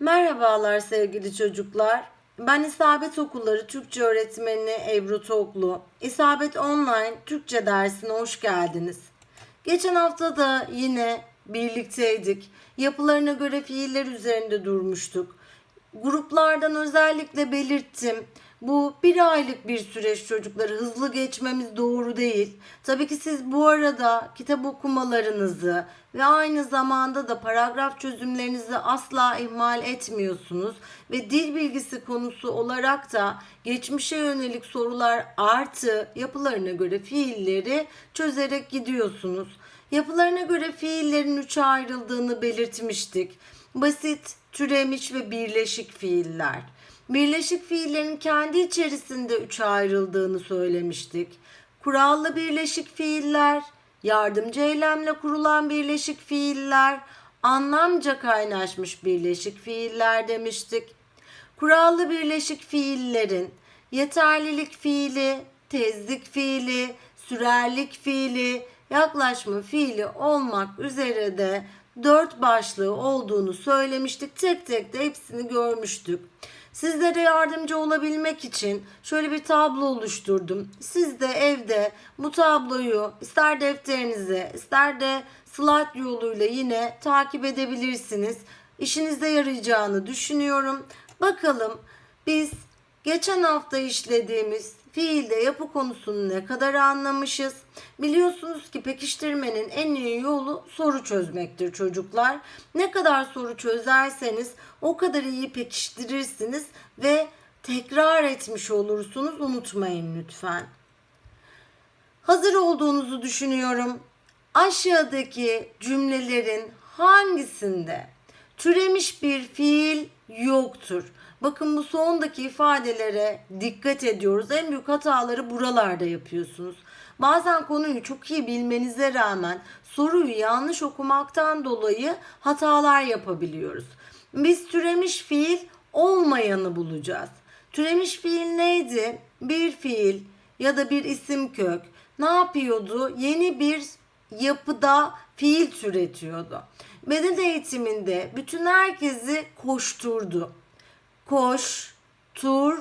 Merhabalar sevgili çocuklar. Ben İsabet Okulları Türkçe öğretmeni Ebru Toklu. İsabet Online Türkçe dersine hoş geldiniz. Geçen hafta da yine birlikteydik. Yapılarına göre fiiller üzerinde durmuştuk. Gruplardan özellikle belirttim. Bu bir aylık bir süreç çocukları hızlı geçmemiz doğru değil. Tabii ki siz bu arada kitap okumalarınızı ve aynı zamanda da paragraf çözümlerinizi asla ihmal etmiyorsunuz. Ve dil bilgisi konusu olarak da geçmişe yönelik sorular artı yapılarına göre fiilleri çözerek gidiyorsunuz. Yapılarına göre fiillerin üçe ayrıldığını belirtmiştik. Basit, türemiş ve birleşik fiiller. Birleşik fiillerin kendi içerisinde üçe ayrıldığını söylemiştik. Kurallı birleşik fiiller, yardımcı eylemle kurulan birleşik fiiller, anlamca kaynaşmış birleşik fiiller demiştik. Kurallı birleşik fiillerin yeterlilik fiili, tezlik fiili, sürerlik fiili, yaklaşma fiili olmak üzere de dört başlığı olduğunu söylemiştik. Tek tek de hepsini görmüştük. Sizlere yardımcı olabilmek için şöyle bir tablo oluşturdum. Siz de evde bu tabloyu ister defterinize ister de slide yoluyla yine takip edebilirsiniz. İşinize yarayacağını düşünüyorum. Bakalım biz geçen hafta işlediğimiz fiilde yapı konusunu ne kadar anlamışız? Biliyorsunuz ki pekiştirmenin en iyi yolu soru çözmektir çocuklar. Ne kadar soru çözerseniz o kadar iyi pekiştirirsiniz ve tekrar etmiş olursunuz. Unutmayın lütfen. Hazır olduğunuzu düşünüyorum. Aşağıdaki cümlelerin hangisinde türemiş bir fiil yoktur? Bakın bu sondaki ifadelere dikkat ediyoruz. En büyük hataları buralarda yapıyorsunuz. Bazen konuyu çok iyi bilmenize rağmen soruyu yanlış okumaktan dolayı hatalar yapabiliyoruz. Biz türemiş fiil olmayanı bulacağız. Türemiş fiil neydi? Bir fiil ya da bir isim kök ne yapıyordu? Yeni bir yapıda fiil türetiyordu. Beden eğitiminde bütün herkesi koşturdu. Koşturdu.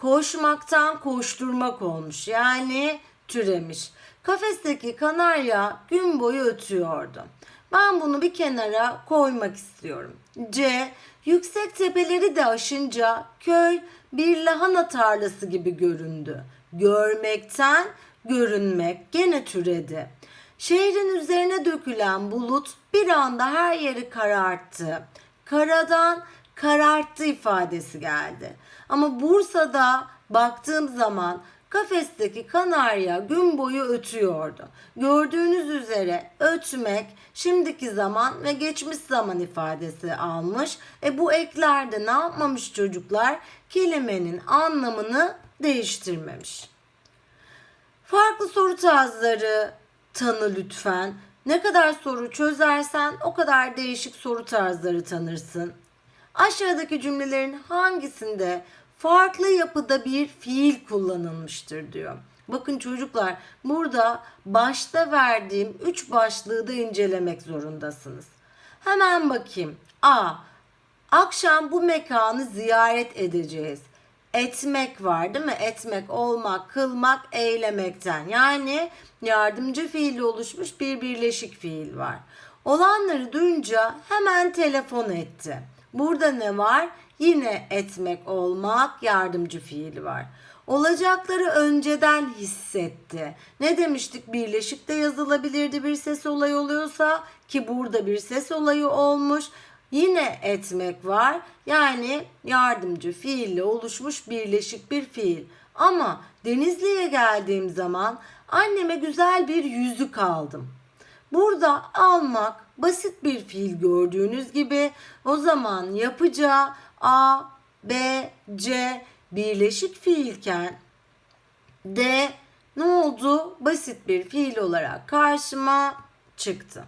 Koşmaktan koşturmak olmuş. Yani türemiş. Kafesteki kanarya gün boyu ötüyordu. Ben bunu bir kenara koymak istiyorum. C. Yüksek tepeleri de aşınca köy bir lahana tarlası gibi göründü. Görmekten görünmek gene türedi. Şehrin üzerine dökülen bulut bir anda her yeri kararttı. Karadan kararttı ifadesi geldi. Ama Bursa'da baktığım zaman kafesteki kanarya gün boyu ötüyordu. Gördüğünüz üzere ötmek şimdiki zaman ve geçmiş zaman ifadesi almış. E bu eklerde ne yapmamış çocuklar? Kelimenin anlamını değiştirmemiş. Farklı soru tarzları tanı lütfen. Ne kadar soru çözersen o kadar değişik soru tarzları tanırsın. Aşağıdaki cümlelerin hangisinde farklı yapıda bir fiil kullanılmıştır diyor. Bakın çocuklar burada başta verdiğim 3 başlığı da incelemek zorundasınız. Hemen bakayım. A. Akşam bu mekanı ziyaret edeceğiz. Etmek var değil mi? Etmek, olmak, kılmak, eylemekten. Yani yardımcı fiili oluşmuş bir birleşik fiil var. Olanları duyunca hemen telefon etti. Burada ne var? Yine etmek, olmak, yardımcı fiili var. Olacakları önceden hissetti. Ne demiştik? Birleşik de yazılabilirdi bir ses olayı oluyorsa ki burada bir ses olayı olmuş. Yine etmek var. Yani yardımcı fiille oluşmuş birleşik bir fiil. Ama Denizli'ye geldiğim zaman anneme güzel bir yüzük aldım. Burada almak basit bir fiil gördüğünüz gibi o zaman yapacağı A, B, C birleşik fiilken D ne oldu? Basit bir fiil olarak karşıma çıktı.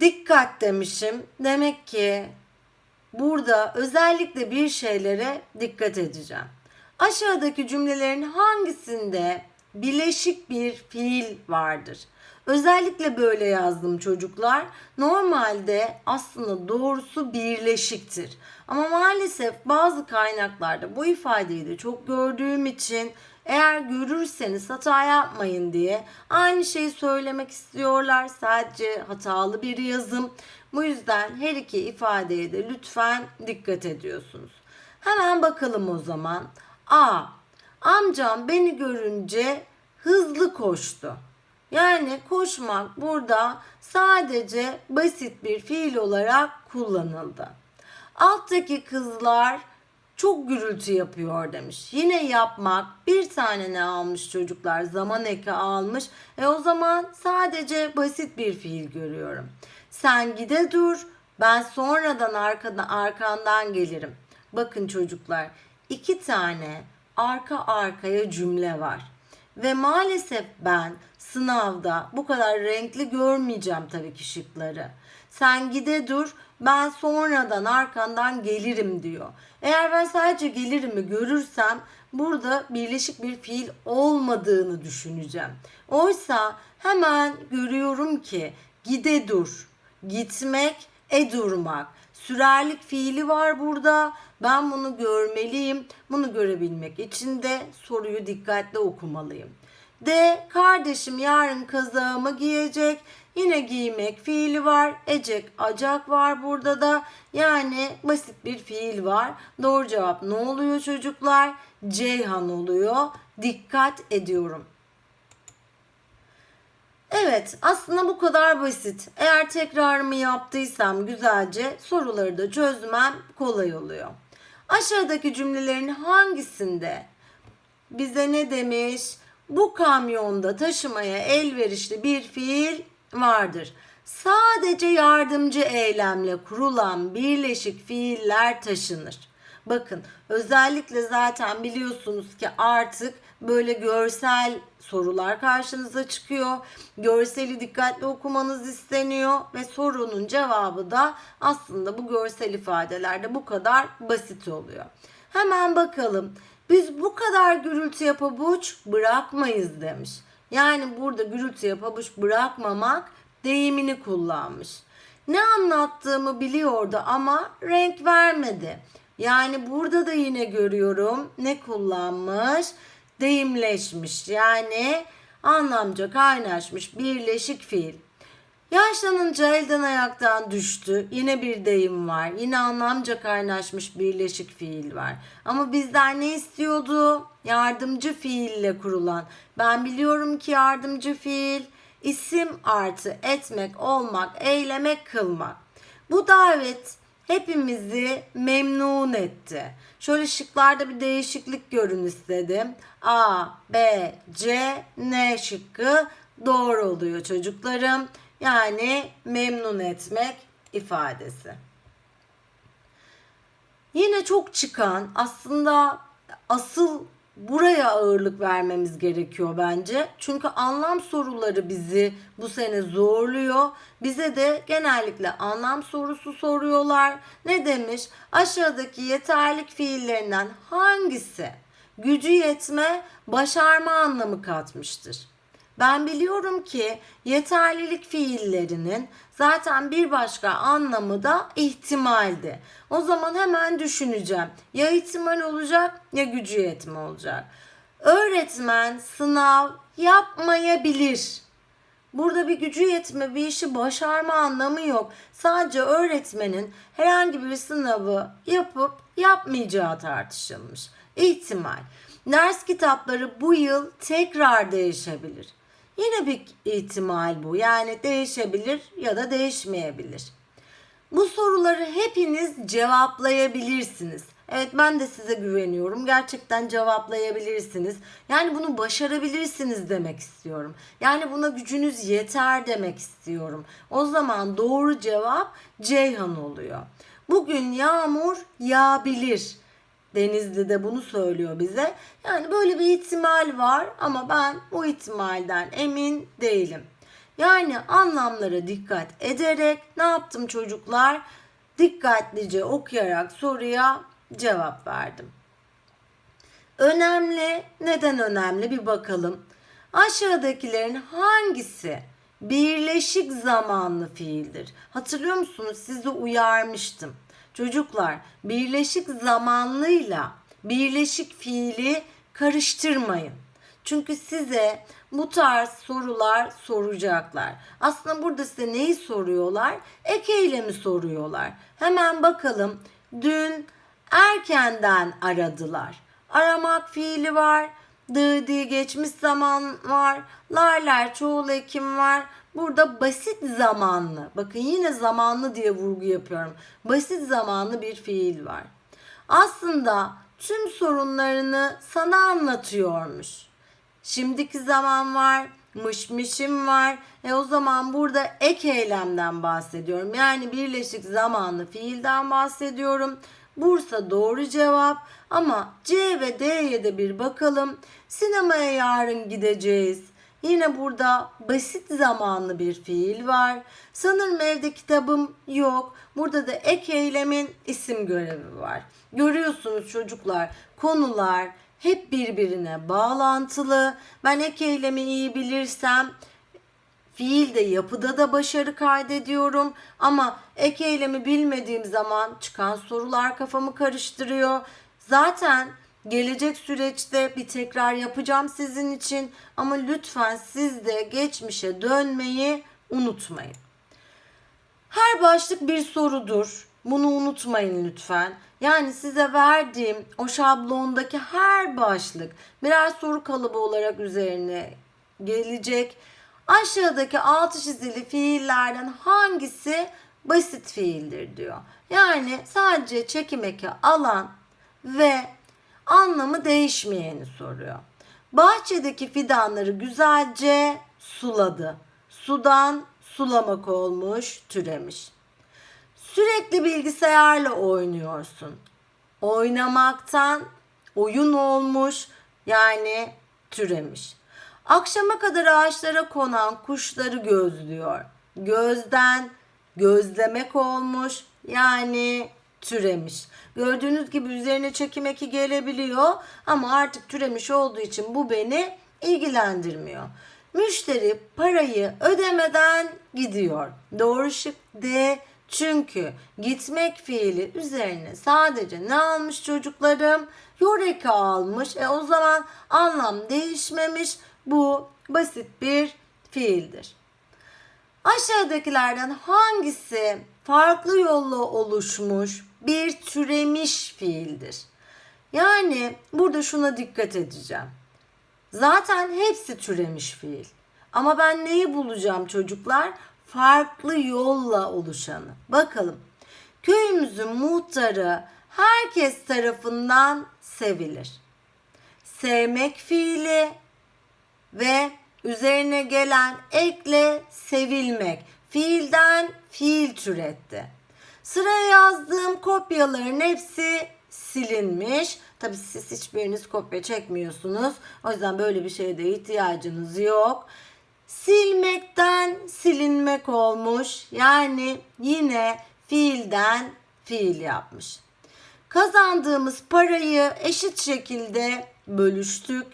Dikkat demişim. Demek ki burada özellikle bir şeylere dikkat edeceğim. Aşağıdaki cümlelerin hangisinde bileşik bir fiil vardır? Özellikle böyle yazdım çocuklar. Normalde aslında doğrusu birleşiktir. Ama maalesef bazı kaynaklarda bu ifadeyi de çok gördüğüm için eğer görürseniz hata yapmayın diye aynı şeyi söylemek istiyorlar. Sadece hatalı bir yazım. Bu yüzden her iki ifadeye de lütfen dikkat ediyorsunuz. Hemen bakalım o zaman. A. Amcam beni görünce hızlı koştu. Yani koşmak burada sadece basit bir fiil olarak kullanıldı. Alttaki kızlar çok gürültü yapıyor demiş. Yine yapmak bir tane ne almış çocuklar? Zaman eki almış. E o zaman sadece basit bir fiil görüyorum. Sen gide dur. Ben sonradan arkadan, arkandan gelirim. Bakın çocuklar iki tane arka arkaya cümle var. Ve maalesef ben sınavda bu kadar renkli görmeyeceğim tabii ki şıkları. Sen gide dur ben sonradan arkandan gelirim diyor. Eğer ben sadece gelirimi görürsem burada birleşik bir fiil olmadığını düşüneceğim. Oysa hemen görüyorum ki gide dur, gitmek, e durmak. Sürerlik fiili var burada. Ben bunu görmeliyim. Bunu görebilmek için de soruyu dikkatli okumalıyım. D. Kardeşim yarın kazağımı giyecek. Yine giymek fiili var. Ecek, acak var burada da. Yani basit bir fiil var. Doğru cevap ne oluyor çocuklar? Ceyhan oluyor. Dikkat ediyorum. Evet aslında bu kadar basit. Eğer tekrarımı yaptıysam güzelce soruları da çözmem kolay oluyor. Aşağıdaki cümlelerin hangisinde bize ne demiş? Bu kamyonda taşımaya elverişli bir fiil vardır. Sadece yardımcı eylemle kurulan birleşik fiiller taşınır. Bakın özellikle zaten biliyorsunuz ki artık böyle görsel sorular karşınıza çıkıyor. Görseli dikkatli okumanız isteniyor ve sorunun cevabı da aslında bu görsel ifadelerde bu kadar basit oluyor. Hemen bakalım. Biz bu kadar gürültü yapabuç bırakmayız demiş. Yani burada gürültü yapabuç bırakmamak deyimini kullanmış. Ne anlattığımı biliyordu ama renk vermedi. Yani burada da yine görüyorum ne kullanmış? Deyimleşmiş. Yani anlamca kaynaşmış birleşik fiil. Yaşlanınca elden ayaktan düştü. Yine bir deyim var. Yine anlamca kaynaşmış birleşik fiil var. Ama bizden ne istiyordu? Yardımcı fiille kurulan. Ben biliyorum ki yardımcı fiil isim artı etmek, olmak, eylemek, kılmak. Bu davet hepimizi memnun etti. Şöyle şıklarda bir değişiklik görün istedim. A, B, C, N şıkkı doğru oluyor çocuklarım. Yani memnun etmek ifadesi. Yine çok çıkan aslında asıl buraya ağırlık vermemiz gerekiyor bence. Çünkü anlam soruları bizi bu sene zorluyor. Bize de genellikle anlam sorusu soruyorlar. Ne demiş? Aşağıdaki yeterlik fiillerinden hangisi gücü yetme, başarma anlamı katmıştır? Ben biliyorum ki yeterlilik fiillerinin zaten bir başka anlamı da ihtimaldi. O zaman hemen düşüneceğim. Ya ihtimal olacak ya gücü yetme olacak. Öğretmen sınav yapmayabilir. Burada bir gücü yetme, bir işi başarma anlamı yok. Sadece öğretmenin herhangi bir sınavı yapıp yapmayacağı tartışılmış. İhtimal. Ders kitapları bu yıl tekrar değişebilir. Yine bir ihtimal bu. Yani değişebilir ya da değişmeyebilir. Bu soruları hepiniz cevaplayabilirsiniz. Evet ben de size güveniyorum. Gerçekten cevaplayabilirsiniz. Yani bunu başarabilirsiniz demek istiyorum. Yani buna gücünüz yeter demek istiyorum. O zaman doğru cevap Ceyhan oluyor. Bugün yağmur yağabilir. Denizli de bunu söylüyor bize. Yani böyle bir ihtimal var ama ben bu ihtimalden emin değilim. Yani anlamlara dikkat ederek ne yaptım çocuklar? Dikkatlice okuyarak soruya cevap verdim. Önemli, neden önemli bir bakalım. Aşağıdakilerin hangisi birleşik zamanlı fiildir. Hatırlıyor musunuz? Sizi uyarmıştım. Çocuklar birleşik zamanlıyla birleşik fiili karıştırmayın. Çünkü size bu tarz sorular soracaklar. Aslında burada size neyi soruyorlar? Ek eylemi soruyorlar. Hemen bakalım. Dün erkenden aradılar. Aramak fiili var. Dı diye geçmiş zaman var. Larler çoğul ekim var. Burada basit zamanlı. Bakın yine zamanlı diye vurgu yapıyorum. Basit zamanlı bir fiil var. Aslında tüm sorunlarını sana anlatıyormuş. Şimdiki zaman var, mışmışım var. E o zaman burada ek eylemden bahsediyorum. Yani birleşik zamanlı fiilden bahsediyorum. Bursa doğru cevap ama C ve D'ye de bir bakalım. Sinemaya yarın gideceğiz. Yine burada basit zamanlı bir fiil var. Sanırım evde kitabım yok. Burada da ek eylemin isim görevi var. Görüyorsunuz çocuklar konular hep birbirine bağlantılı. Ben ek eylemi iyi bilirsem fiilde yapıda da başarı kaydediyorum ama ek eylemi bilmediğim zaman çıkan sorular kafamı karıştırıyor. Zaten gelecek süreçte bir tekrar yapacağım sizin için ama lütfen siz de geçmişe dönmeyi unutmayın. Her başlık bir sorudur. Bunu unutmayın lütfen. Yani size verdiğim o şablondaki her başlık birer soru kalıbı olarak üzerine gelecek. Aşağıdaki altı çizili fiillerden hangisi basit fiildir diyor. Yani sadece çekim eki alan ve anlamı değişmeyeni soruyor. Bahçedeki fidanları güzelce suladı. Sudan sulamak olmuş, türemiş. Sürekli bilgisayarla oynuyorsun. Oynamaktan oyun olmuş, yani türemiş. Akşama kadar ağaçlara konan kuşları gözlüyor. Gözden gözlemek olmuş, yani türemiş. Gördüğünüz gibi üzerine çekim eki gelebiliyor ama artık türemiş olduğu için bu beni ilgilendirmiyor. Müşteri parayı ödemeden gidiyor. Doğru şık D. Çünkü gitmek fiili üzerine sadece ne almış çocuklarım? Yoreka almış. E o zaman anlam değişmemiş. Bu basit bir fiildir. Aşağıdakilerden hangisi farklı yolla oluşmuş bir türemiş fiildir? Yani burada şuna dikkat edeceğim. Zaten hepsi türemiş fiil. Ama ben neyi bulacağım çocuklar? Farklı yolla oluşanı. Bakalım. Köyümüzün muhtarı herkes tarafından sevilir. Sevmek fiili ve üzerine gelen ekle sevilmek. Fiilden fiil türetti. Sıraya yazdığım kopyaların hepsi silinmiş. Tabi siz hiçbiriniz kopya çekmiyorsunuz. O yüzden böyle bir şeye de ihtiyacınız yok. Silmekten silinmek olmuş. Yani yine fiilden fiil yapmış. Kazandığımız parayı eşit şekilde bölüştük.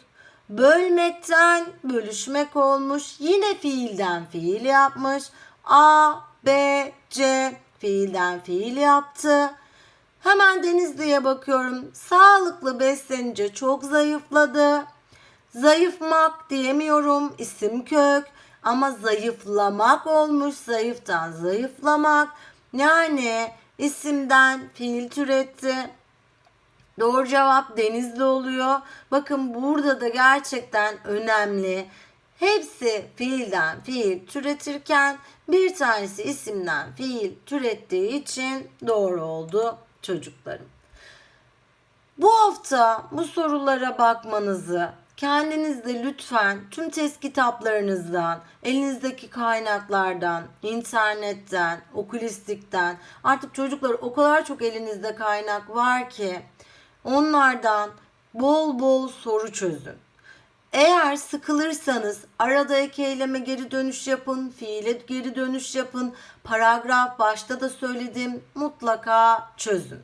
Bölmekten bölüşmek olmuş. Yine fiilden fiil yapmış. A, B, C fiilden fiil yaptı. Hemen Denizli'ye bakıyorum. Sağlıklı beslenince çok zayıfladı. Zayıfmak diyemiyorum isim kök ama zayıflamak olmuş zayıftan zayıflamak. Yani isimden fiil türetti. Doğru cevap Denizli oluyor. Bakın burada da gerçekten önemli. Hepsi fiilden fiil türetirken bir tanesi isimden fiil türettiği için doğru oldu çocuklarım. Bu hafta bu sorulara bakmanızı kendiniz de lütfen tüm test kitaplarınızdan, elinizdeki kaynaklardan, internetten, okulistikten artık çocuklar o kadar çok elinizde kaynak var ki onlardan bol bol soru çözün. Eğer sıkılırsanız arada ek eyleme geri dönüş yapın, fiile geri dönüş yapın. Paragraf başta da söyledim mutlaka çözün.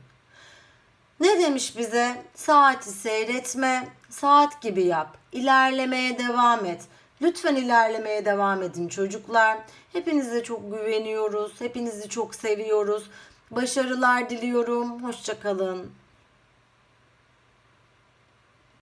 Ne demiş bize? Saati seyretme, saat gibi yap. İlerlemeye devam et. Lütfen ilerlemeye devam edin çocuklar. Hepinize çok güveniyoruz. Hepinizi çok seviyoruz. Başarılar diliyorum. Hoşçakalın.